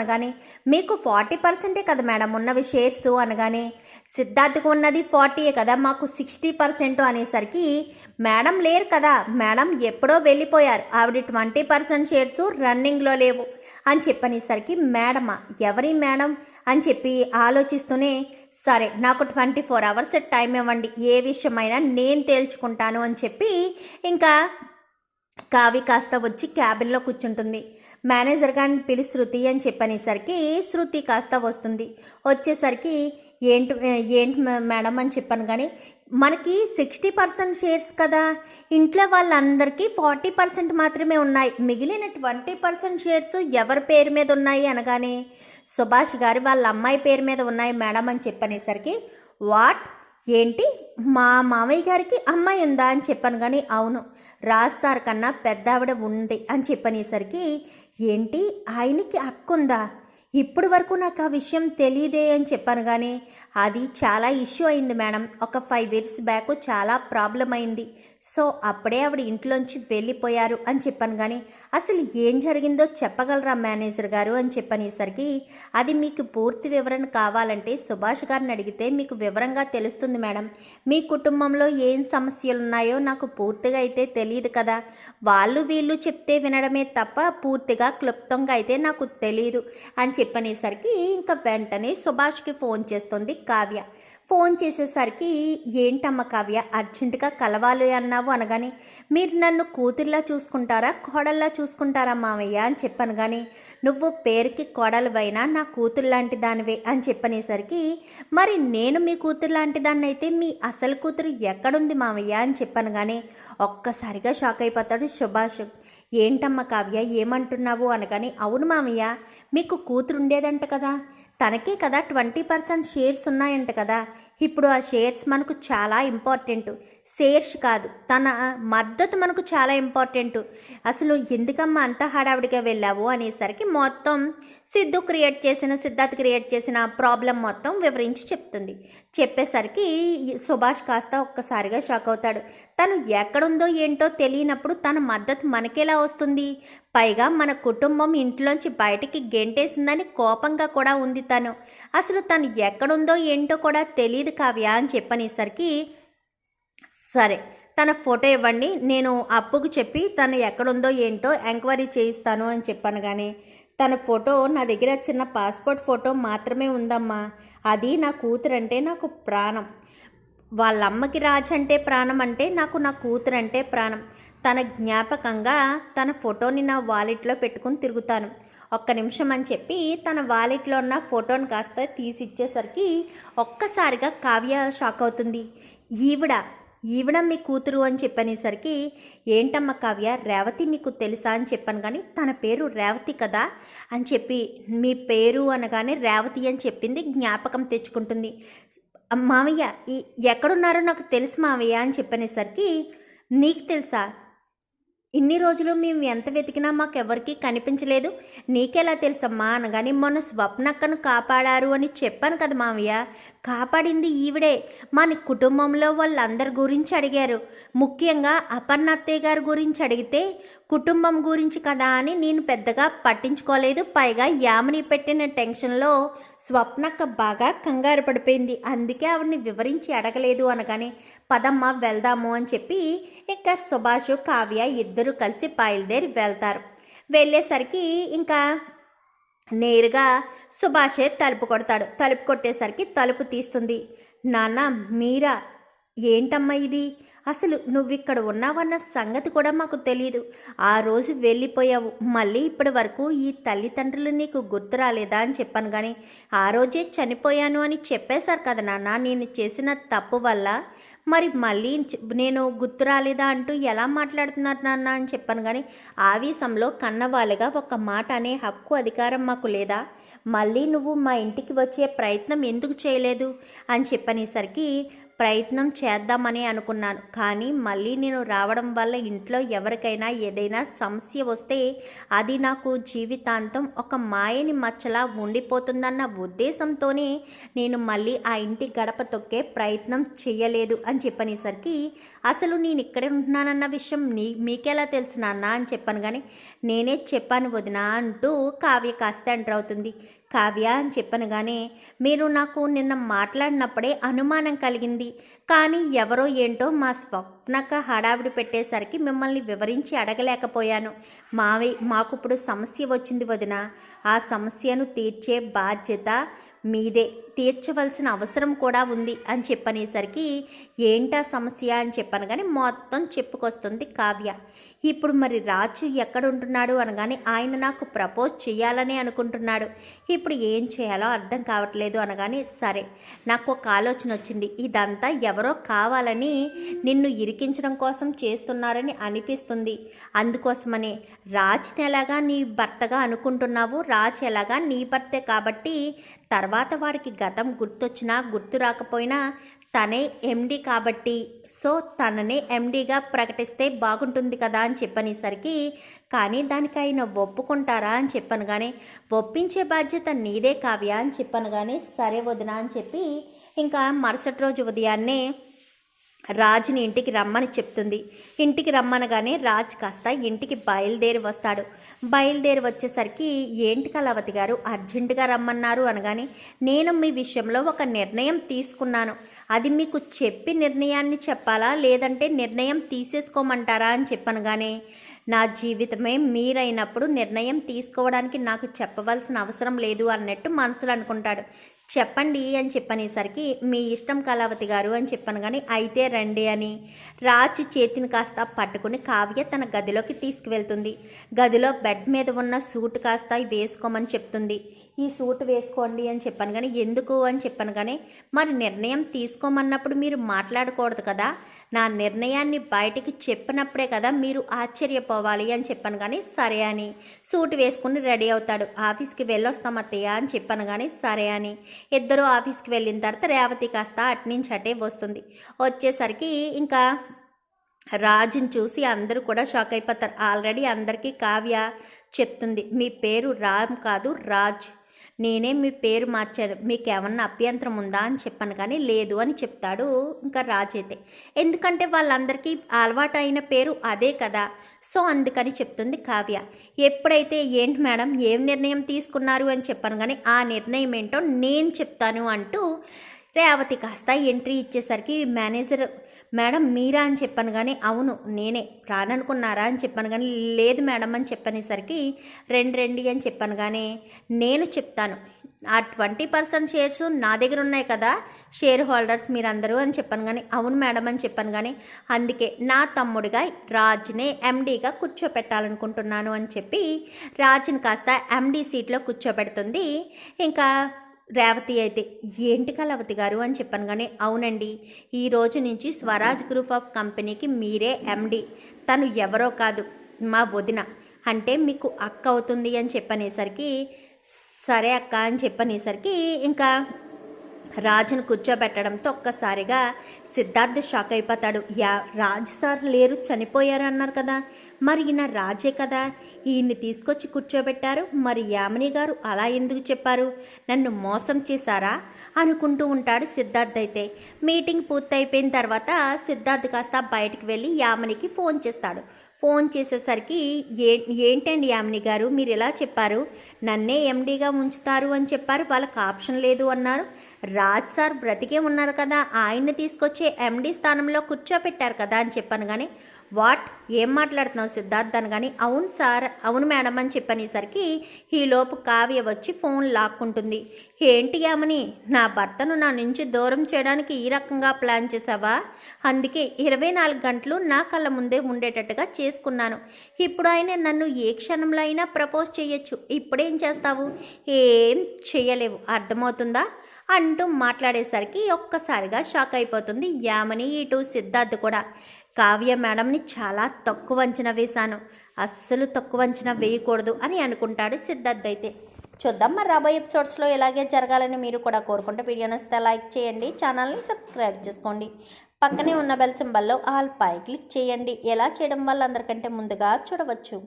అనగానే మీకు ఫార్టీ పర్సెంటే కదా మేడం ఉన్నవి షేర్స్? అనగానే సిద్ధార్థకు ఉన్నది ఫార్టీయే కదా మాకు సిక్స్టీ పర్సెంట్ అనేసరికి మేడం లేరు కదా మేడం ఎప్పుడో వెళ్ళిపోయారు. ఆవిడ ట్వంటీ పర్సెంట్ షేర్స్ రన్నింగ్లో లేవు. అని చెప్పనేసరికి మేడమా ఎవరి మేడం? అని చెప్పి ఆలోచిస్తూనే సరే నాకు ట్వంటీ ఫోర్ అవర్స్ టైం ఇవ్వండి ఏ విషయమైనా నేను తేల్చుకుంటాను అని చెప్పి ఇంకా కావి కాస్త వచ్చి క్యాబిన్లో కూర్చుంటుంది. మేనేజర్ గారిని పిలు శృతి అని చెప్పనేసరికి శృతి కాస్త వస్తుంది. వచ్చేసరికి ఏంటి ఏంటి మేడం అని చెప్పాను కానీ మనకి సిక్స్టీ పర్సెంట్ షేర్స్ కదా. ఇంట్లో వాళ్ళందరికీ ఫార్టీ పర్సెంట్ మాత్రమే ఉన్నాయి. మిగిలిన ట్వంటీ పర్సెంట్ షేర్స్ ఎవరి పేరు మీద ఉన్నాయి అనగానే సుభాష్ గారు వాళ్ళ అమ్మాయి పేరు మీద ఉన్నాయి మేడం అని చెప్పనేసరికి వాట్? ఏంటి? మా మామయ్య గారికి అమ్మాయి ఉందా అని చెప్పాను కానీ అవును. రాజ్ సార్ కన్నా పెద్ద ఆవిడ ఉంది అని చెప్పనేసరికి ఏంటి? ఆయనకి హక్కుందా? ఇప్పటి వరకు నాకు ఆ విషయం తెలియదే అని చెప్పాను కానీ అది చాలా ఇష్యూ అయింది మేడం. ఒక ఫైవ్ ఇయర్స్ బ్యాక్ చాలా ప్రాబ్లం అయింది. సో అప్పుడే ఆవిడ ఇంట్లోంచి వెళ్ళిపోయారు అని చెప్పాను కానీ అసలు ఏం జరిగిందో చెప్పగలరా మేనేజర్ గారు అని చెప్పనేసరికి అది మీకు పూర్తి వివరణ కావాలంటే సుభాష్ గారిని అడిగితే మీకు వివరంగా తెలుస్తుంది మేడం. మీ కుటుంబంలో ఏం సమస్యలు ఉన్నాయో నాకు పూర్తిగా అయితే తెలియదు కదా. వాళ్ళు వీళ్ళు చెప్తే వినడమే తప్ప పూర్తిగా క్లుప్తంగా అయితే నాకు తెలియదు అని చెప్పనేసరికి ఇంకా వెంటనే సుభాష్కి ఫోన్ చేస్తుంది కావ్య. ఫోన్ చేసేసరికి ఏంటమ్మ కావ్య అర్జెంటుగా కలవాలి అన్నావు అనగానే మీరు నన్ను కూతుర్లా చూసుకుంటారా కోడల్లా చూసుకుంటారా మామయ్య అని చెప్పాను కానీ నువ్వు పేరుకి కోడలువైనా నా కూతురు లాంటి దానివే అని చెప్పనేసరికి మరి నేను మీ కూతురు లాంటి దాన్ని అయితే మీ అసలు కూతురు ఎక్కడుంది మామయ్య అని చెప్పాను కానీ ఒక్కసారిగా షాక్ అయిపోతాడు శుభాష్ ఏంటమ్మ కావ్య ఏమంటున్నావు? అనగానే అవును మామయ్య మీకు కూతురు ఉండేదంట కదా తనకే కదా ట్వంటీ పర్సెంట్ షేర్స్ ఉన్నాయంట కదా. ఇప్పుడు ఆ షేర్స్ మనకు చాలా ఇంపార్టెంట్. షేర్స్ కాదు తన మద్దతు మనకు చాలా ఇంపార్టెంట్. అసలు ఎందుకమ్మా అంత హడావిడిగా వెళ్ళావు అనేసరికి మొత్తం సిద్ధు క్రియేట్ చేసిన సిద్ధార్థ్ క్రియేట్ చేసిన ప్రాబ్లం మొత్తం వివరించి చెప్తుంది. చెప్పేసరికి సుభాష్ కాస్త ఒక్కసారిగా షాక్ అవుతాడు. తను ఎక్కడుందో ఏంటో తెలియనప్పుడు తన మద్దతు మనకెలా వస్తుంది? పైగా మన కుటుంబం ఇంట్లోంచి బయటికి గెంటేసిందని కోపంగా కూడా ఉంది తను. అసలు తను ఎక్కడుందో ఏంటో కూడా తెలియదు కావ్య అని చెప్పనేసరికి సరే తన ఫోటో ఇవ్వండి నేను అప్పుకు చెప్పి తను ఎక్కడుందో ఏంటో ఎంక్వైరీ చేయిస్తాను అని చెప్పాను కానీ తన ఫోటో నా దగ్గర చిన్న పాస్పోర్ట్ ఫోటో మాత్రమే ఉందమ్మా. అది నా కూతురు అంటే నాకు ప్రాణం. వాళ్ళ అమ్మకి రాజు అంటే ప్రాణం అంటే నాకు నా కూతురు అంటే ప్రాణం. తన జ్ఞాపకంగా తన ఫోటోని నా వాలెట్లో పెట్టుకుని తిరుగుతాను. ఒక్క నిమిషం అని చెప్పి తన వాలెట్లో ఉన్న ఫోటోని కాస్త తీసి ఇచ్చేసరికి ఒక్కసారిగా కావ్య షాక్ అవుతుంది. ఈవిడ ఈవిడ మీ కూతురు అని చెప్పనేసరికి ఏంటమ్మ కావ్య రేవతి నీకు తెలుసా అని చెప్పాను కానీ తన పేరు రేవతి కదా? అని చెప్పి మీ పేరు అనగానే రేవతి అని చెప్పింది జ్ఞాపకం తెచ్చుకుంటుంది. మావయ్య ఈ- ఎక్కడున్నారో నాకు తెలుసు మావయ్య అని చెప్పనేసరికి నీకు తెలుసా? ఇన్ని రోజులు మేము ఎంత వెతికినా మాకెవరికీ కనిపించలేదు. నీకెలా తెలుసమ్మా? అనగానే మొన్న స్వప్నక్కను కాపాడారు అని చెప్పాను కదా మావయ్య కాపాడింది ఈవిడే. మన కుటుంబంలో వాళ్ళందరి గురించి అడిగారు. ముఖ్యంగా అపర్ణత్తయ్య గారి గురించి అడిగితే కుటుంబం గురించి కదా అని నేను పెద్దగా పట్టించుకోలేదు. పైగా యామని పెట్టిన టెన్షన్లో స్వప్నక్క బాగా కంగారు పడిపోయింది. అందుకే ఆవిడని వివరించి అడగలేదు అనగానే పదమ్మ వెళ్దాము అని చెప్పి ఇంకా సుభాష్ కావ్య ఇద్దరు కలిసి బయలుదేరి వెళ్తారు. వెళ్ళేసరికి ఇంకా నేరుగా సుభాషే తలుపు కొడతాడు. తలుపు కొట్టేసరికి తలుపు తీస్తుంది. నాన్న మీరా? ఏంటమ్మా ఇది? అసలు నువ్వు ఇక్కడ ఉన్నావన్న సంగతి కూడా మాకు తెలియదు ఆ రోజు వెళ్ళిపోయావు. మళ్ళీ ఇప్పటి వరకు ఈ తల్లిదండ్రులు నీకు గుర్తు రాలేదా అని చెప్పాను కానీ ఆ రోజే చనిపోయాను అని చెప్పేశారు కదా నాన్న. నేను చేసిన తప్పు వల్ల మరి మళ్ళీ నేను గుర్తు రాలేదా అంటూ ఎలా మాట్లాడుతున్నారు నాన్న అని చెప్పాను కానీ ఆవేశంలో కన్నవాళ్ళుగా ఒక మాట అనే హక్కు అధికారం మాకు లేదా? మళ్ళీ నువ్వు మా ఇంటికి వచ్చే ప్రయత్నం ఎందుకు చేయలేదు? అని చెప్పనేసరికి ప్రయత్నం చేద్దామని అనుకున్నాను. కానీ మళ్ళీ నేను రావడం వల్ల ఇంట్లో ఎవరికైనా ఏదైనా సమస్య వస్తే అది నాకు జీవితాంతం ఒక మాయని మచ్చలా ఉండిపోతుందన్న ఉద్దేశంతోనే నేను మళ్ళీ ఆ ఇంటి గడప తొక్కే ప్రయత్నం చేయలేదు అని చెప్పనేసరికి అసలు నేను ఇక్కడే ఉంటున్నానన్న విషయం నీ మీకెలా తెలుసు నాన్న? అని చెప్పాను. కానీ నేనే చెప్పాను వదినా అంటూ కావ్య కాస్త ఎంటర్ అవుతుంది. కావ్య అని చెప్పాను కానీ మీరు నాకు నిన్న మాట్లాడినప్పుడే అనుమానం కలిగింది. కానీ ఎవరో ఏంటో మా స్వప్నక హడావిడి పెట్టేసరికి మిమ్మల్ని వివరించి అడగలేకపోయాను. మావి మాకు ఇప్పుడు సమస్య వచ్చింది వదిన. ఆ సమస్యను తీర్చే బాధ్యత మీదే. తీర్చవలసిన అవసరం కూడా ఉంది అని చెప్పనేసరికి ఏంటా సమస్య? అని చెప్పాను కానీ మొత్తం చెప్పుకొస్తుంది కావ్య. ఇప్పుడు మరి రాజు ఎక్కడ ఉంటున్నాడు అనగానే ఆయన నాకు ప్రపోజ్ చేయాలని అనుకుంటున్నాడు. ఇప్పుడు ఏం చేయాలో అర్థం కావట్లేదు అనగానే సరే నాకు ఒక ఆలోచన వచ్చింది. ఇదంతా ఎవరో కావాలని నిన్ను ఇరికించడం కోసం చేస్తున్నారని అనిపిస్తుంది. అందుకోసమనే రాజుని ఎలాగా నీ భర్తగా అనుకుంటున్నావు? రాజ్ ఎలాగా నీ భర్తే కాబట్టి తర్వాత వాడికి గతం గుర్తొచ్చినా గుర్తు రాకపోయినా తనే ఎండి కాబట్టి సో తననే ఎండీగా ప్రకటిస్తే బాగుంటుంది కదా అని చెప్పనేసరికి కానీ దానికి ఆయన ఒప్పుకుంటారా? అని చెప్పాను కానీ ఒప్పించే బాధ్యత నీదే కావ్య అని చెప్పాను కానీ సరే వదినా అని చెప్పి ఇంకా మరుసటి రోజు ఉదయాన్నే రాజుని ఇంటికి రమ్మని చెప్తుంది. ఇంటికి రమ్మనగానే రాజ్ కాస్త ఇంటికి బయలుదేరి వస్తాడు. బయలుదేరి వచ్చేసరికి ఏంటి కళావతి గారు? అర్జెంటుగా రమ్మన్నారు అనగానే నేను మీ విషయంలో ఒక నిర్ణయం తీసుకున్నాను. అది మీకు చెప్పి నిర్ణయాన్ని చెప్పాలా? లేదంటే నిర్ణయం తీసేసుకోమంటారా అని చెప్పనగానే నా జీవితమే మీరైనప్పుడు నిర్ణయం తీసుకోవడానికి నాకు చెప్పవలసిన అవసరం లేదు అన్నట్టు మనసులు అనుకుంటాడు. చెప్పండి అని చెప్పనేసరికి మీ ఇష్టం కళావతి గారు అని చెప్పాను కానీ అయితే రండి అని రాజు చేతిని కాస్త పట్టుకుని కావ్య తన గదిలోకి తీసుకువెళ్తుంది. గదిలో బెడ్ మీద ఉన్న సూట్ కాస్త వేసుకోమని చెప్తుంది. ఈ సూట్ వేసుకోండి అని చెప్పాను కానీ ఎందుకు అని చెప్పాను కానీ మరి నిర్ణయం తీసుకోమన్నప్పుడు మీరు మాట్లాడకూడదు కదా. నా నిర్ణయాన్ని బయటికి చెప్పినప్పుడే కదా మీరు ఆశ్చర్యపోవాలి అని చెప్పాను కానీ సరే అని సూట్ వేసుకుని రెడీ అవుతాడు. ఆఫీస్కి వెళ్ళొస్తాం అత్తయ్య అని చెప్పాను కానీ సరే అని. ఇద్దరు ఆఫీస్కి వెళ్ళిన తర్వాత రేవతి కాస్త అట్నుంచి అటే వస్తుంది. వచ్చేసరికి ఇంకా రాజుని చూసి అందరూ కూడా షాక్ అయిపోతారు. ఆల్రెడీ అందరికీ కావ్య చెప్తుంది. మీ పేరు రామ్ కాదు రాజ్. నేనే మీ పేరు మార్చారు మీకు ఏమన్నా అభ్యంతరం ఉందా అని చెప్పాను కానీ లేదు అని చెప్తాడు ఇంకా రాజైతే ఎందుకంటే వాళ్ళందరికీ అలవాటు అయిన పేరు అదే కదా. సో అందుకని చెప్తుంది కావ్య. ఎప్పుడైతే ఏంటి మేడం ఏం నిర్ణయం తీసుకున్నారు అని చెప్పాను కానీ ఆ నిర్ణయం ఏంటో నేను చెప్తాను అంటూ రేవతి కాస్త ఎంట్రీ ఇచ్చేసరికి మేనేజర్ మేడం మీరా అని చెప్పాను కానీ అవును నేనే. రాననుకున్నారా అని చెప్పాను కానీ లేదు మేడం అని చెప్పనేసరికి రెండు రెండు అని చెప్పాను కానీ నేను చెప్తాను. ఆ ట్వంటీ పర్సెంట్ షేర్స్ నా దగ్గర ఉన్నాయి కదా షేర్ హోల్డర్స్ మీరందరూ అని చెప్పాను కానీ అవును మేడం అని చెప్పాను కానీ అందుకే నా తమ్ముడిగా రాజ్నే ఎండీగా కూర్చోపెట్టాలనుకుంటున్నాను అని చెప్పి రాజ్ని కాస్త ఎండీ సీట్లో కూర్చోబెడుతుంది. ఇంకా రేవతి అయితే ఏంటి కలవతి గారు? అని చెప్పాను కానీ అవునండి ఈ రోజు నుంచి స్వరాజ్ గ్రూప్ ఆఫ్ కంపెనీకి మీరే ఎండి. తను ఎవరో కాదు మా వదిన. అంటే మీకు అక్క అవుతుంది అని చెప్పనేసరికి సరే అక్క అని చెప్పనేసరికి ఇంకా రాజును కూర్చోబెట్టడంతో ఒక్కసారిగా సిద్ధార్థ్ షాక్ అయిపోతాడు. యా రాజ్ సార్ లేరు చనిపోయారు అన్నారు కదా. మరి ఈయన రాజే కదా. ఈయన్ని తీసుకొచ్చి కూర్చోబెట్టారు. మరి యామిని గారు అలా ఎందుకు చెప్పారు? నన్ను మోసం చేశారా? అనుకుంటూ ఉంటాడు సిద్ధార్థ్ అయితే. మీటింగ్ పూర్తయిపోయిన తర్వాత సిద్ధార్థ్ కాస్త బయటికి వెళ్ళి యామినికి ఫోన్ చేస్తాడు. ఫోన్ చేసేసరికి ఏ ఏంటండి యామిని గారు మీరు ఎలా చెప్పారు? నన్నే ఎండీగా ఉంచుతారు అని చెప్పారు. వాళ్ళకి ఆప్షన్ లేదు అన్నారు. రాజ్ సార్ బ్రతికే ఉన్నారు కదా ఆయన్ని తీసుకొచ్చే ఎండీ స్థానంలో కూర్చోపెట్టారు కదా అని చెప్పాను కానీ వాట్? ఏం మాట్లాడుతున్నావు సిద్ధార్థ్ అని కానీ అవును సార్ అవును మేడం అని చెప్పనేసరికి ఈలోపు కావ్య వచ్చి ఫోన్ లాక్కుంటుంది. ఏంటి యామని నా భర్తను నా నుంచి దూరం చేయడానికి ఈ రకంగా ప్లాన్ చేసావా అందుకే ఇరవై నాలుగు గంటలు నా కళ్ళ ముందే ఉండేటట్టుగా చేసుకున్నాను. ఇప్పుడు ఆయన నన్ను ఏ క్షణంలో అయినా ప్రపోజ్ చేయొచ్చు. ఇప్పుడేం చేస్తావు? ఏం చేయలేవు. అర్థమవుతుందా? అంటూ మాట్లాడేసరికి ఒక్కసారిగా షాక్ అయిపోతుంది యామని ఇటు సిద్ధార్థ్ కూడా. కావ్య మేడంని చాలా తక్కువ అంచనా వేశాను. అస్సలు తక్కువ అంచనా వేయకూడదు అని అనుకుంటాడు సిద్ధార్థ్ అయితే. చూద్దాం మరి రాబోయే ఎపిసోడ్స్లో ఎలాగే జరగాలని మీరు కూడా కోరుకుంటే వీడియో నచ్చితే లైక్ చేయండి ఛానల్ని సబ్స్క్రైబ్ చేసుకోండి. పక్కనే ఉన్న బెల్ సింబల్లో ఆల్ పై క్లిక్ చేయండి. ఎలా చేయడం వల్ల అందరికంటే ముందుగా చూడవచ్చు.